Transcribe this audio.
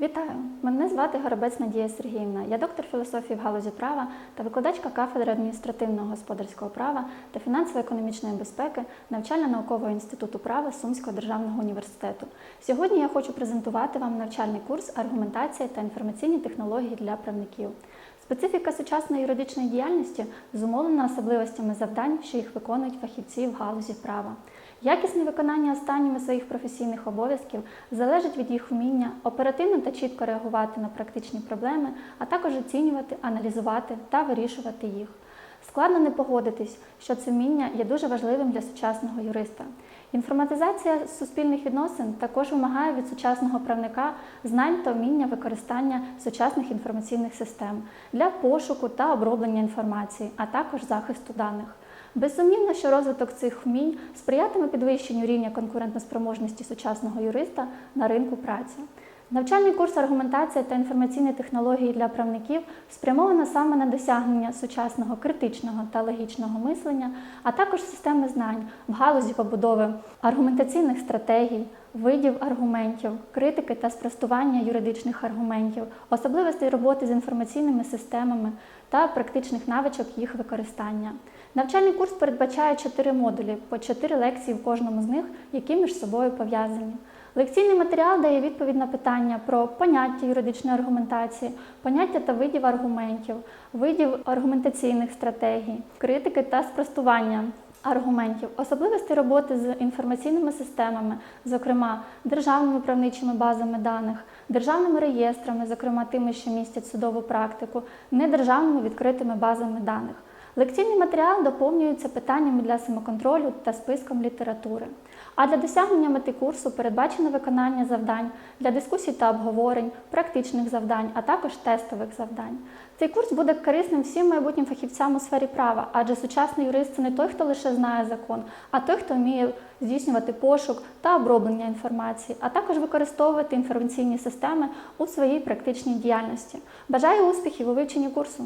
Вітаю! Мене звати Горобець Надія Сергіївна. Я доктор філософії в галузі права та викладачка кафедри адміністративного господарського права та фінансово-економічної безпеки навчально-наукового інституту права Сумського державного університету. Сьогодні я хочу презентувати вам навчальний курс аргументація та інформаційні технології для правників. Специфіка сучасної юридичної діяльності зумовлена особливостями завдань, що їх виконують фахівці в галузі права. Якісне виконання останніми своїх професійних обов'язків залежить від їх вміння оперативно та чітко реагувати на практичні проблеми, а також оцінювати, аналізувати та вирішувати їх. Складно не погодитись, що це вміння є дуже важливим для сучасного юриста. Інформатизація суспільних відносин також вимагає від сучасного правника знань та вміння використання сучасних інформаційних систем для пошуку та оброблення інформації, а також захисту даних. Безсумнівно, що розвиток цих вмінь сприятиме підвищенню рівня конкурентоспроможності сучасного юриста на ринку праці. Навчальний курс аргументація та інформаційні технології для правників спрямовано саме на досягнення сучасного критичного та логічного мислення, а також системи знань в галузі побудови аргументаційних стратегій, видів аргументів, критики та спростування юридичних аргументів, особливостей роботи з інформаційними системами та практичних навичок їх використання. Навчальний курс передбачає чотири модулі, по чотири лекції в кожному з них, які між собою пов'язані. Лекційний матеріал дає відповідь на питання про поняття юридичної аргументації, поняття та видів аргументів, видів аргументаційних стратегій, критики та спростування аргументів, особливості роботи з інформаційними системами, зокрема державними правничими базами даних, державними реєстрами, зокрема тими, що містять судову практику, недержавними відкритими базами даних. Лекційний матеріал доповнюється питаннями для самоконтролю та списком літератури. А для досягнення мети курсу передбачено виконання завдань для дискусій та обговорень, практичних завдань, а також тестових завдань. Цей курс буде корисним всім майбутнім фахівцям у сфері права, адже сучасний юрист це не той, хто лише знає закон, а той, хто вміє здійснювати пошук та оброблення інформації, а також використовувати інформаційні системи у своїй практичній діяльності. Бажаю успіхів у вивченні курсу!